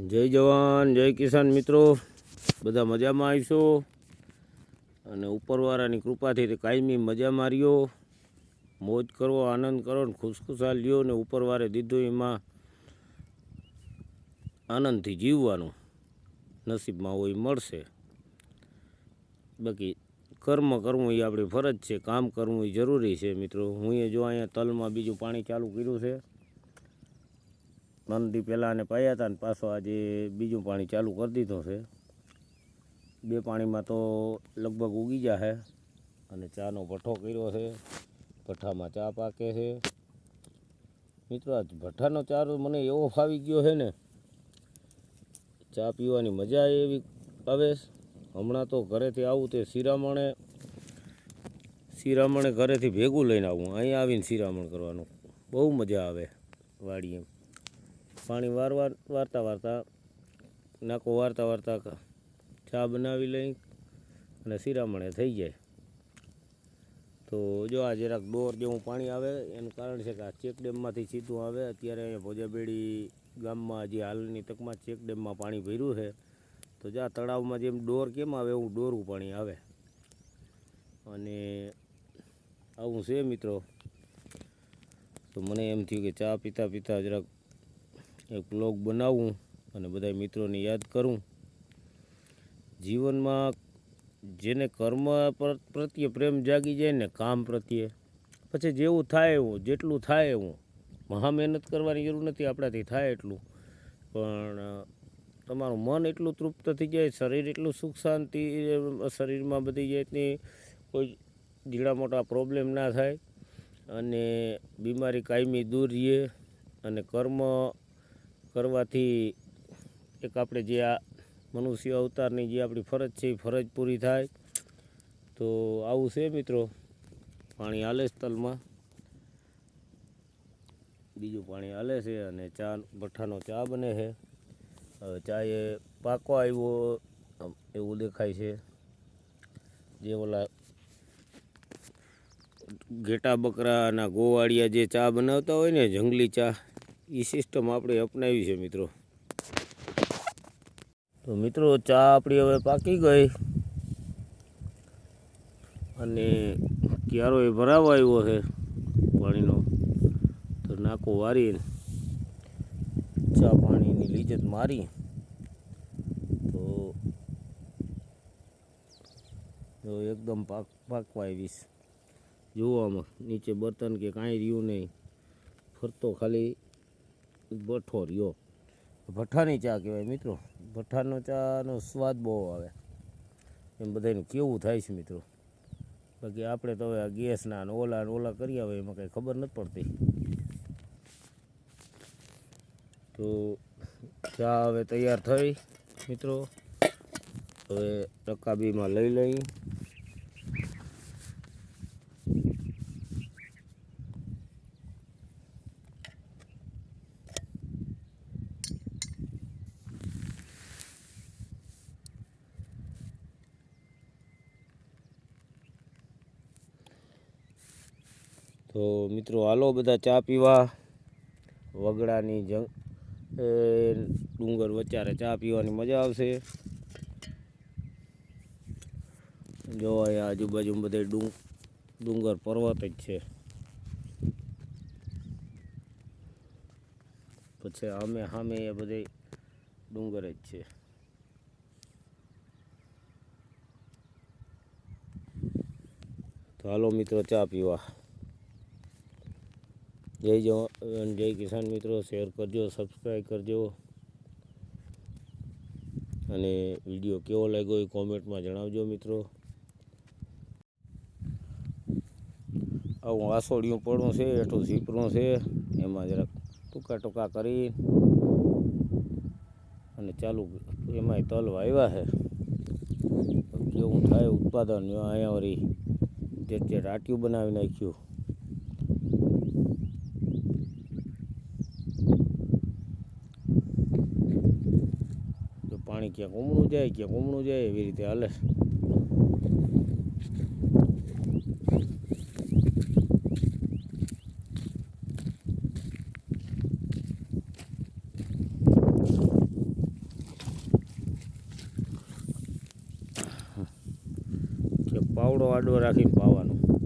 જય જવાન, જય કિસાન મિત્રો. બધા મજામાં આવીશો? અને ઉપરવાળાની કૃપાથી તે કાયમી મજા માર્યો. મોજ કરો આનંદ કરો ને ખુશખુશાલ લ્યો ને ઉપરવાળે દીધું એમાં આનંદથી જીવવાનું નસીબમાં હોય મળશે. બાકી કર્મ કરવું એ આપણી ફરજ છે, કામ કરવું એ જરૂરી છે મિત્રો. હું એ જો અહીંયા તલમાં બીજું પાણી ચાલુ કર્યું છે. ત્રણ દી આને પાયા હતા ને પાછો આજે બીજું પાણી ચાલુ કરી દીધો છે. બે પાણીમાં તો લગભગ ઉગી જશે અને ચાનો ભઠ્ઠો કર્યો છે. ભઠ્ઠામાં ચા પાકે છે. મિત્રો આ ભઠ્ઠાનો ચારો મને એવો ફાવી ગયો છે ને, ચા પીવાની મજા એવી આવે. હમણાં તો ઘરેથી આવું તે શિરામણે શિરામણે ઘરેથી ભેગું લઈને આવું. અહીંયા આવીને શિરામણ કરવાનું. બહુ મજા આવે વાડીએ. પાણી વારવાર વારતા વારતા નાકો વારતા વારતા ચા બનાવી લઈ અને શિરામણે થઈ જાય. તો જો આ જરાક ડોર જેવું પાણી આવે, એનું કારણ છે કે આ ચેક ડેમમાંથી સીધું આવે. અત્યારે અહીંયા ભોજાબેડી ગામમાં હજી હાલની તકમાં ચેક ડેમમાં પાણી ભર્યું છે. તો જ્યાં તળાવમાં જેમ ડોર કેમ આવે, એવું ડોરું પાણી આવે. અને આવું છે મિત્રો. તો મને એમ થયું કે ચા પીતા પીતા જરાક એક બ્લોગ બનાવું અને બધા મિત્રોને યાદ કરું. જીવનમાં જેને કર્મ પ્રત્યે પ્રેમ જાગી જાય ને કામ પ્રત્યે, પછી જેવું થાય એવું, જેટલું થાય એવું, મહા મહેનત કરવાની જરૂર નથી, આપણાથી થાય એટલું. પણ તમારું મન એટલું તૃપ્ત થઈ જાય, શરીર એટલું સુખ શાંતિ શરીરમાં બધી જાતની કોઈ જીડા મોટા પ્રોબ્લેમ ના થાય અને બીમારી કાયમી દૂર રહીએ અને કર્મ કરવાથી એક આપણે જે આ મનુષ્ય અવતારની જે આપણી ફરજ છે એ ફરજ પૂરી થાય. તો આવું છે મિત્રો. પાણી હાલે છે તલમાં. બીજું પાણી હાલે છે અને ચા ભઠ્ઠાનો ચા બને છે. હવે ચા એ પાકો આવ્યો એવું દેખાય છે. જે ઓલા ઘેટા બકરાના ગોવાળિયા જે ચા બનાવતા હોય ને, જંગલી ચા એ સિસ્ટમ આપણે અપનાવી છે, મિત્રો. તો મિત્રો, ચા આપણી હવે પાકી ગઈ. અને ક્યારો એ ભરાવા આવ્યો છે પાણીનો. તો નાકો વારી ચા પાણીની લીજત મારી. તો એકદમ પાક પાકવા આવીશ. જોવામાં નીચે બર્તન કે કાંઈ રહ્યું નહીં. ફરતો ખાલી ભઠ્ઠો રહ્યો. ભઠ્ઠાની ચા કહેવાય મિત્રો. ભઠ્ઠાનો ચાનો સ્વાદ બહુ આવે. એમ બધાને કેવું થાય છે મિત્રો. બાકી આપણે તો હવે આ ગેસના અને ઓલા ને ઓલા કરી આવે એમાં કંઈ ખબર નથી પડતી. તો ચા હવે તૈયાર થઈ. મિત્રો, હવે રકાબીમાં લઈ લઈ. તો મિત્રો, હાલો બધા ચા પીવા. વગડાની જંગ ડુંગર વચ્ચારે ચા પીવાની મજા આવશે. જો અહીંયા આજુબાજુ બધે ડુંગ ડુંગર પર્વત જ છે. પછી અમે સામે એ બધે ડુંગર જ છે. તો હાલો મિત્રો, ચા પીવા. જય જવાન જય કિસાન મિત્રો, શેર કરજો સબસ્ક્રાઈબ કરજો. અને વીડિયો કેવો લાગ્યો એ કોમેન્ટમાં જણાવજો મિત્રો. આવું આસોડિયું પડું છે, એઠું ઝીપરું છે, એમાં જરાક ટૂંકા ટૂંકા કરી અને ચાલુ એમાંય તલ વાવ્યા છે. કેવું થાય ઉત્પાદન, અહીંયા વળી જે રાટિયું બનાવી નાખ્યું. પાણી ક્યાંક ઉમણું જાય ક્યાંક ઉમણું જાય એવી રીતે હાલે પાવડો આડો રાખીને પાવાનું.